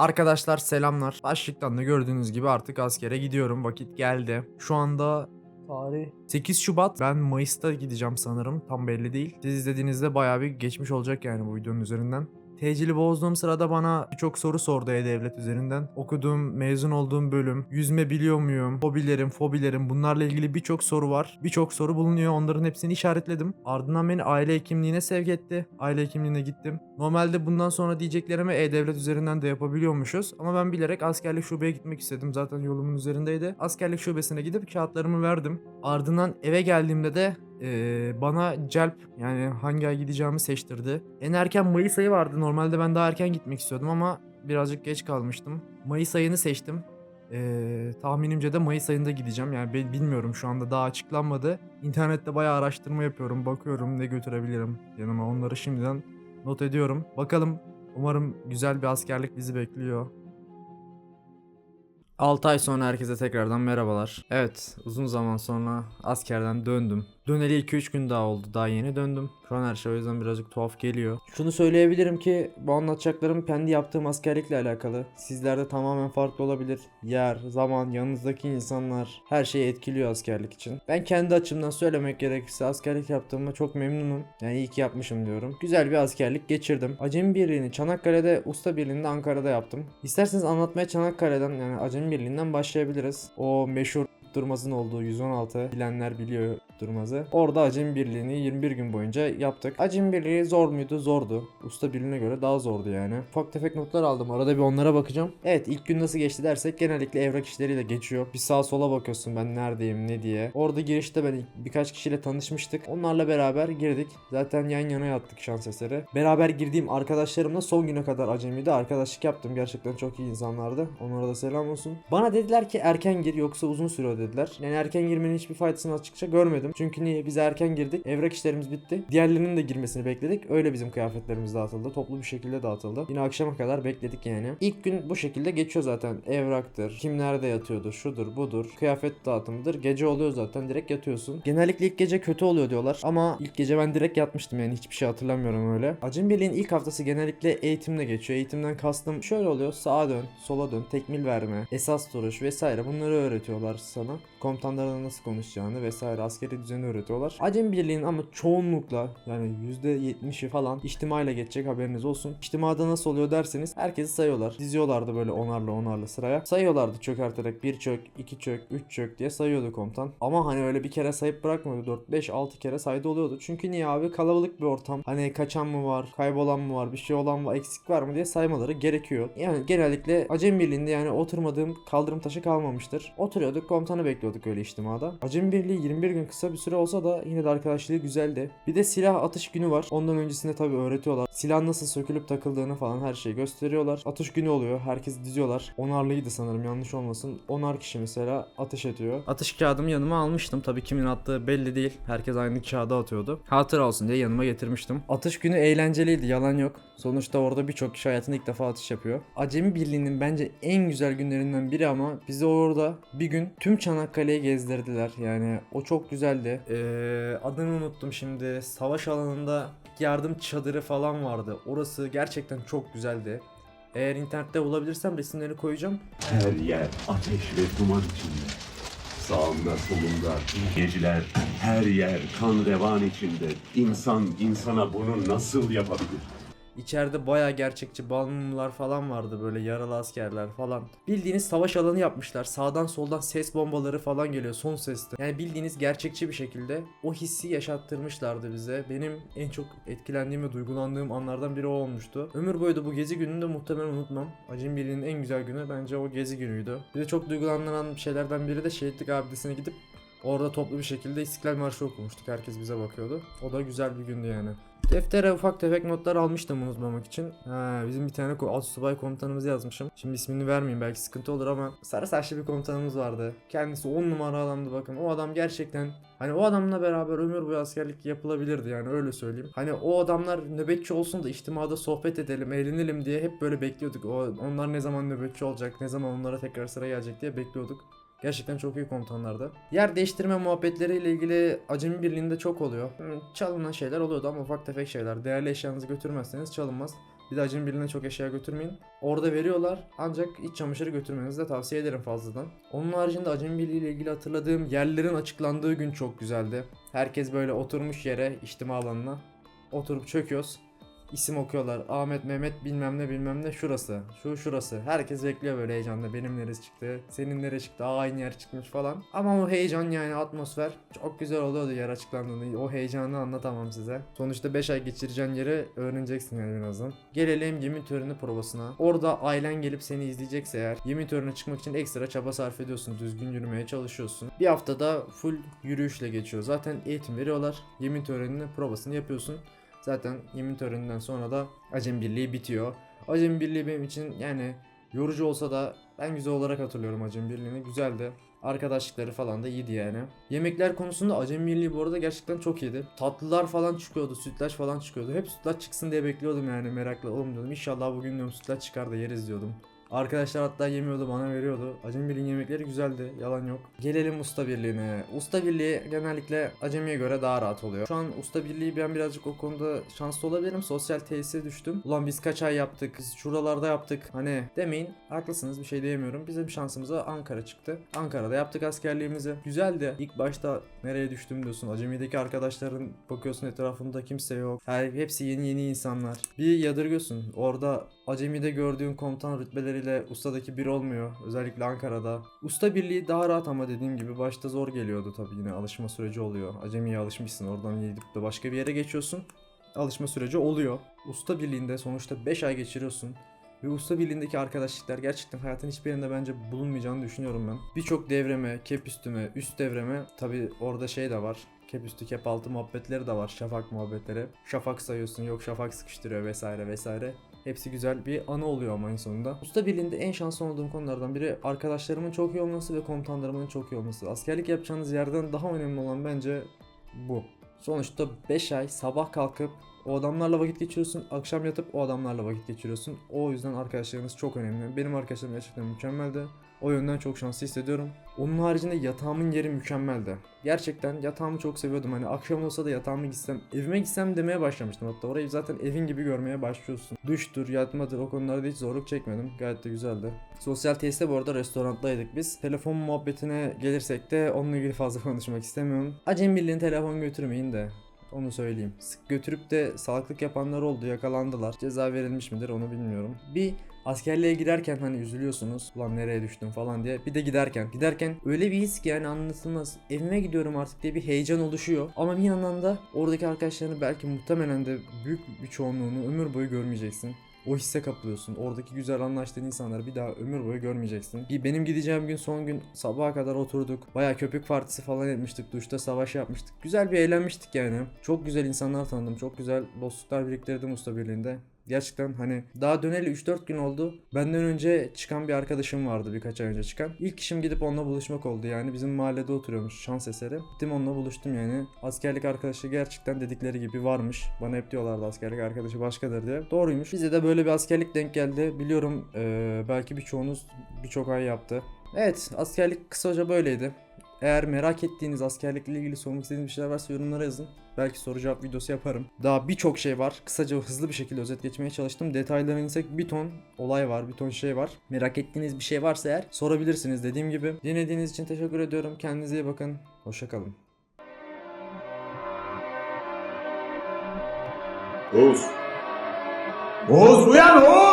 Arkadaşlar selamlar. Başlıktan da gördüğünüz gibi artık askere gidiyorum. Vakit geldi. Şu anda tarih 8 Şubat. Ben Mayıs'ta gideceğim sanırım. Tam belli değil. Siz izlediğinizde bayağı bir geçmiş olacak yani bu videonun üzerinden. Tecili bozduğum sırada bana birçok soru sordu E-Devlet üzerinden. Okuduğum, mezun olduğum bölüm, yüzme biliyor muyum, hobilerim, fobilerim bunlarla ilgili birçok soru var. Birçok soru bulunuyor. Onların hepsini işaretledim. Ardından beni aile hekimliğine sevk etti. Aile hekimliğine gittim. Normalde bundan sonra diyeceklerimi E-Devlet üzerinden de yapabiliyormuşuz. Ama ben bilerek askerlik şubeye gitmek istedim. Zaten yolumun üzerindeydi. Askerlik şubesine gidip kağıtlarımı verdim. Ardından eve geldiğimde de ee, bana celp yani hangi ay gideceğimi seçtirdi. En erken Mayıs ayı vardı. Normalde ben daha erken gitmek istiyordum ama birazcık geç kalmıştım. Mayıs ayını seçtim. Ee, tahminimce de Mayıs ayında gideceğim. Yani ben bilmiyorum şu anda daha açıklanmadı. İnternette bayağı araştırma yapıyorum. Bakıyorum ne götürebilirim yanıma. Onları şimdiden not ediyorum. Bakalım umarım güzel bir askerlik bizi bekliyor. 6 ay sonra herkese tekrardan merhabalar. Evet uzun zaman sonra askerden döndüm. Döneli 2-3 gün daha oldu. Daha yeni döndüm. Şu an her şey o yüzden birazcık tuhaf geliyor. Şunu söyleyebilirim ki bu anlatacaklarım kendi yaptığım askerlikle alakalı. Sizlerde tamamen farklı olabilir. Yer, zaman, yanınızdaki insanlar her şeyi etkiliyor askerlik için. Ben kendi açımdan söylemek gerekirse askerlik yaptığıma çok memnunum. Yani iyi ki yapmışım diyorum. Güzel bir askerlik geçirdim. Acemi Birliği'ni Çanakkale'de, Usta Birliği'ni de Ankara'da yaptım. İsterseniz anlatmaya Çanakkale'den yani Acemi Birliği'nden başlayabiliriz. O meşhur Durmaz'ın olduğu 116 bilenler biliyor Durmaz'ı. Orada Acemi Birliği'ni 21 gün boyunca yaptık. Acemi Birliği zor muydu? Zordu. Usta Birliği'ne göre daha zordu yani. Ufak tefek notlar aldım. Arada bir onlara bakacağım. Evet ilk gün nasıl geçti dersek genellikle evrak işleriyle geçiyor. Bir sağa sola bakıyorsun ben neredeyim ne diye. Orada girişte ben birkaç kişiyle tanışmıştık. Onlarla beraber girdik. Zaten yan yana yattık şans eseri. Beraber girdiğim arkadaşlarımla son güne kadar acemiydi. Arkadaşlık yaptım. Gerçekten çok iyi insanlardı. Onlara da selam olsun. Bana dediler ki erken gir yoksa uzun sürüyor dediler. Yani erken girmenin hiçbir faydasını açıkça görmedim. Çünkü niye? Biz erken girdik. Evrak işlerimiz bitti. Diğerlerinin de girmesini bekledik. Öyle bizim kıyafetlerimiz dağıtıldı. Toplu bir şekilde dağıtıldı. Yine akşama kadar bekledik yani. İlk gün bu şekilde geçiyor zaten. Evraktır. Kim nerede yatıyordur. Şudur budur. Kıyafet dağıtımıdır. Gece oluyor zaten. Direkt yatıyorsun. Genellikle ilk gece kötü oluyor diyorlar. Ama ilk gece ben direkt yatmıştım yani. Hiçbir şey hatırlamıyorum öyle. Acem Birliği'nin ilk haftası genellikle eğitimle geçiyor. Eğitimden kastım şöyle oluyor. Sağa dön, sola dön, tekmil verme, esas duruş vesaire bunları öğretiyorlar sana. Komutanlarla nasıl konuşacağını vesaire askeri düzeni öğretiyorlar. Acem Birliği'nin ama çoğunlukla yani %70'i falan içtimayla geçecek haberiniz olsun. İçtimada nasıl oluyor derseniz herkesi sayıyorlar. Diziyorlardı böyle onarlı onarlı sıraya. Sayıyorlardı çökerterek bir çök, iki çök, üç çök diye sayıyordu komutan. Ama hani öyle bir kere sayıp bırakmıyordu. 4, 5, 6 kere saydı oluyordu. Çünkü niye abi kalabalık bir ortam. Hani kaçan mı var, kaybolan mı var, bir şey olan var, eksik var mı diye saymaları gerekiyor. Yani genellikle Acem Birliği'nde yani oturmadığım kaldırım taşı kalmamıştır. Oturuyorduk komutanı bekliyorduk öyle içtimada. Acem Birliği 21 gün kısa bir süre olsa da yine de arkadaşlığı güzeldi. Bir de silah atış günü var. Ondan öncesinde tabii öğretiyorlar. Silah nasıl sökülüp takıldığını falan her şeyi gösteriyorlar. Atış günü oluyor. Herkes diziyorlar. Onarlıydı sanırım yanlış olmasın. Onar kişi mesela ateş ediyor. Atış kağıdımı yanıma almıştım. Tabii kimin attığı belli değil. Herkes aynı kağıda atıyordu. Hatıra olsun diye yanıma getirmiştim. Atış günü eğlenceliydi yalan yok. Sonuçta orada birçok kişi hayatında ilk defa atış yapıyor. Acemi Birliği'nin bence en güzel günlerinden biri ama bizi orada bir gün tüm Çanakkale'yi gezdirdiler. Yani o çok güzeldi. Ee, adını unuttum şimdi. Savaş alanında yardım çadırı falan vardı. Orası gerçekten çok güzeldi. Eğer internette bulabilirsem resimlerini koyacağım. Her yer ateş ve duman içinde. Sağımda solumda geceler, her yer kan revan içinde. İnsan insana bunu nasıl yapabilir? İçeride baya gerçekçi balmumlar falan vardı böyle yaralı askerler falan. Bildiğiniz savaş alanı yapmışlar. Sağdan soldan ses bombaları falan geliyor son seste. Yani bildiğiniz gerçekçi bir şekilde o hissi yaşattırmışlardı bize. Benim en çok etkilendiğim ve duygulandığım anlardan biri o olmuştu. Ömür boyu da bu gezi gününü de muhtemelen unutmam. Acım Birliği'nin en güzel günü bence o gezi günüydü. Bir de çok duygulandıran şeylerden biri de şehitlik abidesine gidip Orada toplu bir şekilde İstiklal Marşı okumuştuk. Herkes bize bakıyordu. O da güzel bir gündü yani. Deftere ufak tefek notlar almıştım unutmamak için. Ha, bizim bir tane ko- astsubay komutanımızı yazmışım. Şimdi ismini vermeyeyim belki sıkıntı olur ama sarı saçlı bir komutanımız vardı. Kendisi 10 numara adamdı bakın. O adam gerçekten hani o adamla beraber ömür boyu askerlik yapılabilirdi yani öyle söyleyeyim. Hani o adamlar nöbetçi olsun da içtimada sohbet edelim, eğlenelim diye hep böyle bekliyorduk. O, onlar ne zaman nöbetçi olacak, ne zaman onlara tekrar sıra gelecek diye bekliyorduk. Gerçekten çok iyi komutanlardı. Yer değiştirme muhabbetleriyle ilgili acemi birliğinde çok oluyor. Çalınan şeyler oluyordu ama ufak tefek şeyler. Değerli eşyanızı götürmezseniz çalınmaz. Bir de acemi birliğine çok eşya götürmeyin. Orada veriyorlar ancak iç çamaşırı götürmenizi de tavsiye ederim fazladan. Onun haricinde acemi birliği ile ilgili hatırladığım yerlerin açıklandığı gün çok güzeldi. Herkes böyle oturmuş yere içtima alanına oturup çöküyoruz. İsim okuyorlar. Ahmet, Mehmet bilmem ne bilmem ne şurası. Şu şurası. Herkes bekliyor böyle heyecanla. Benim neresi çıktı? Senin neresi çıktı? Aa aynı yer çıkmış falan. Ama o heyecan yani atmosfer çok güzel oluyordu yer açıklandığında. O heyecanı anlatamam size. Sonuçta 5 ay geçireceğin yeri öğreneceksin yani birazdan. Gelelim yemin töreni provasına. Orada ailen gelip seni izleyecekse eğer yemin törenine çıkmak için ekstra çaba sarf ediyorsun. Düzgün yürümeye çalışıyorsun. Bir haftada full yürüyüşle geçiyor. Zaten eğitim veriyorlar. Yemin töreninin provasını yapıyorsun. Zaten yemin töreninden sonra da Acem Birliği bitiyor. Acem Birliği benim için yani yorucu olsa da ben güzel olarak hatırlıyorum Acem Birliği'ni. Güzeldi. Arkadaşlıkları falan da iyiydi yani. Yemekler konusunda Acem Birliği bu arada gerçekten çok iyiydi. Tatlılar falan çıkıyordu, sütlaç falan çıkıyordu. Hep sütlaç çıksın diye bekliyordum yani merakla. Oğlum diyordum inşallah bugün diyorum sütlaç çıkar da yeriz diyordum. Arkadaşlar hatta yemiyordu bana veriyordu. Acemi Birliği'nin yemekleri güzeldi yalan yok. Gelelim Usta Birliği'ne. Usta Birliği genellikle Acemi'ye göre daha rahat oluyor. Şu an Usta Birliği ben birazcık o konuda şanslı olabilirim. Sosyal tesise düştüm. Ulan biz kaç ay yaptık, biz şuralarda yaptık. Hani demeyin haklısınız bir şey diyemiyorum. Bizim şansımıza Ankara çıktı. Ankara'da yaptık askerliğimizi. Güzeldi. İlk başta nereye düştüm diyorsun. Acemi'deki arkadaşların bakıyorsun etrafında kimse yok. Her, hepsi yeni yeni insanlar. Bir yadırgıyorsun. Orada Acemi'de gördüğün komutan rütbeleriyle ustadaki bir olmuyor. Özellikle Ankara'da. Usta birliği daha rahat ama dediğim gibi başta zor geliyordu tabii yine alışma süreci oluyor. Acemiye alışmışsın oradan gidip de başka bir yere geçiyorsun. Alışma süreci oluyor. Usta birliğinde sonuçta 5 ay geçiriyorsun. Ve usta birliğindeki arkadaşlıklar gerçekten hayatın hiçbir yerinde bence bulunmayacağını düşünüyorum ben. Birçok devreme, kep üstüme, üst devreme tabi orada şey de var. Kep üstü kep altı muhabbetleri de var. Şafak muhabbetleri. Şafak sayıyorsun yok şafak sıkıştırıyor vesaire vesaire. Hepsi güzel bir anı oluyor ama en sonunda. Usta birliğinde en şanslı olduğum konulardan biri arkadaşlarımın çok iyi olması ve komutanlarımın çok iyi olması. Askerlik yapacağınız yerden daha önemli olan bence bu. Sonuçta 5 ay sabah kalkıp o adamlarla vakit geçiriyorsun, akşam yatıp o adamlarla vakit geçiriyorsun. O yüzden arkadaşlarınız çok önemli. Benim arkadaşlarım gerçekten mükemmeldi. O yönden çok şanslı hissediyorum. Onun haricinde yatağımın yeri mükemmeldi. Gerçekten yatağımı çok seviyordum. Hani akşam olsa da yatağıma gitsem, evime gitsem demeye başlamıştım. Hatta orayı zaten evin gibi görmeye başlıyorsun. Duştur, yatmadır o konularda hiç zorluk çekmedim. Gayet de güzeldi. Sosyal tesiste bu arada restorandaydık biz. Telefon muhabbetine gelirsek de onunla ilgili fazla konuşmak istemiyorum. Acem Birliği'ne telefon götürmeyin de. Onu söyleyeyim. Sık götürüp de salaklık yapanlar oldu, yakalandılar. Ceza verilmiş midir onu bilmiyorum. Bir askerliğe giderken hani üzülüyorsunuz. Ulan nereye düştüm falan diye. Bir de giderken. Giderken öyle bir his ki yani anlatılmaz. Evime gidiyorum artık diye bir heyecan oluşuyor. Ama bir yandan da oradaki arkadaşlarını belki muhtemelen de büyük bir çoğunluğunu ömür boyu görmeyeceksin. O hisse kapılıyorsun. Oradaki güzel anlaştığın insanları bir daha ömür boyu görmeyeceksin. Benim gideceğim gün son gün sabaha kadar oturduk. Baya köpük partisi falan etmiştik. Duşta savaş yapmıştık. Güzel bir eğlenmiştik yani. Çok güzel insanlar tanıdım. Çok güzel dostluklar biriktirdim usta birliğinde. Gerçekten hani daha döneli 3-4 gün oldu. Benden önce çıkan bir arkadaşım vardı birkaç ay önce çıkan. İlk işim gidip onunla buluşmak oldu yani. Bizim mahallede oturuyormuş şans eseri. Gittim onunla buluştum yani. Askerlik arkadaşı gerçekten dedikleri gibi varmış. Bana hep diyorlardı askerlik arkadaşı başkadır diye. Doğruymuş. Bize de böyle bir askerlik denk geldi. Biliyorum eee, belki birçoğunuz birçok ay yaptı. Evet askerlik kısaca böyleydi. Eğer merak ettiğiniz askerlikle ilgili sormak istediğiniz bir şeyler varsa yorumlara yazın. Belki soru cevap videosu yaparım. Daha birçok şey var. Kısaca hızlı bir şekilde özet geçmeye çalıştım. Detaylarına insek bir ton olay var, bir ton şey var. Merak ettiğiniz bir şey varsa eğer sorabilirsiniz dediğim gibi. Dinlediğiniz için teşekkür ediyorum. Kendinize iyi bakın. Hoşçakalın. Oğuz. Oğuz uyan Oğuz!